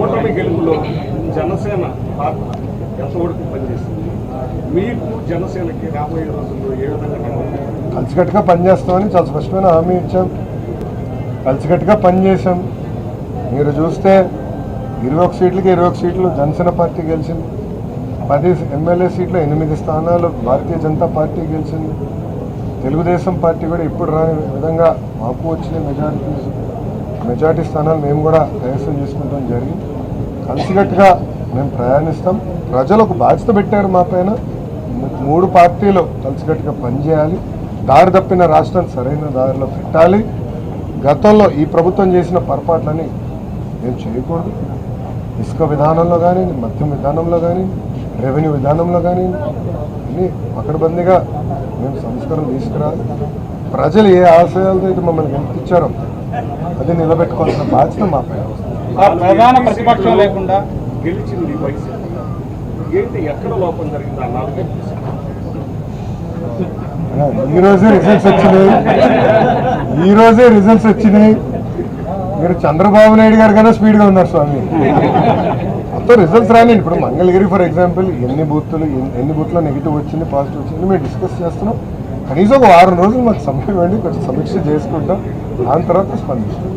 ఓటమి గెలుపులో జనసేన పాత్ర ఎంతవరకు పనిచేస్తుంది? మీకు జనసేనకి రాబోయే రోజుల్లో ఏ విధంగా కలిసికట్టుగా పనిచేస్తామని చాలా స్పష్టమైన హామీ ఇచ్చాం. కలిసికట్టుగా పనిచేసాం మీరు చూస్తే ఇరవై ఒక సీట్లకి ఇరవై ఒక సీట్లు జనసేన పార్టీ గెలిచింది. పది ఎమ్మెల్యే సీట్లు ఎనిమిది స్థానాలు భారతీయ జనతా పార్టీ గెలిచింది. తెలుగుదేశం పార్టీ కూడా ఇప్పుడు రాని విధంగా మాకు వచ్చిన మెజారిటీ మెజార్టీ స్థానాలు మేము కూడా కైవసం చేసుకుంటాం జరిగింది కలిసికట్టుగా మేము ప్రయాణిస్తాం. ప్రజలు ఒక బాధ్యత పెట్టారు మా పైన. మూడు పార్టీలు కలిసికట్టుగా పనిచేయాలి. దారి తప్పిన రాష్ట్రాన్ని సరైన దారిలో పెట్టాలి. గతంలో ఈ ప్రభుత్వం చేసిన పొరపాట్లని మేము చేయకూడదు. ఇసుక విధానంలో కానీ మద్యం విధానంలో కానీ రెవెన్యూ విధానంలో కానీ అన్ని పకడ్బందీగా మేము సంస్కరణ తీసుకురాలి ప్రజలు ఏ ఆశయాలతో అయితే మమ్మల్ని గెలిపించారో అది నిలబెట్టుకోవాల్సిన బాధ్యత మా ప్రధాన ప్రతిపక్షం లేకుండా గెలిచింది వైసీపీ. ఏంటి ఎక్కడ లోపం జరిగింది ఆ నాలుగు ఈ రోజే రిజల్ట్స్ వచ్చినాయి. ఈ రోజే రిజల్ట్స్ వచ్చినాయి. మీరు చంద్రబాబు నాయుడు గారు కన్నా స్పీడ్గా ఉన్నారు స్వామి. మొత్తం రిజల్ట్స్ రాని ఇప్పుడు మంగళగిరి ఫర్ ఎగ్జాంపుల్ ఎన్ని బూత్లు ఎన్ని- ఎన్ని బూత్లో నెగిటివ్ వచ్చింది పాజిటివ్ వచ్చింది మేము డిస్కస్ చేస్తున్నాం. కనీసం ఒక వారం రోజులు మాకు సమయం ఇవ్వండి కొంచెం సమీక్ష చేసుకుంటాం. దాని తర్వాత స్పందిస్తాం.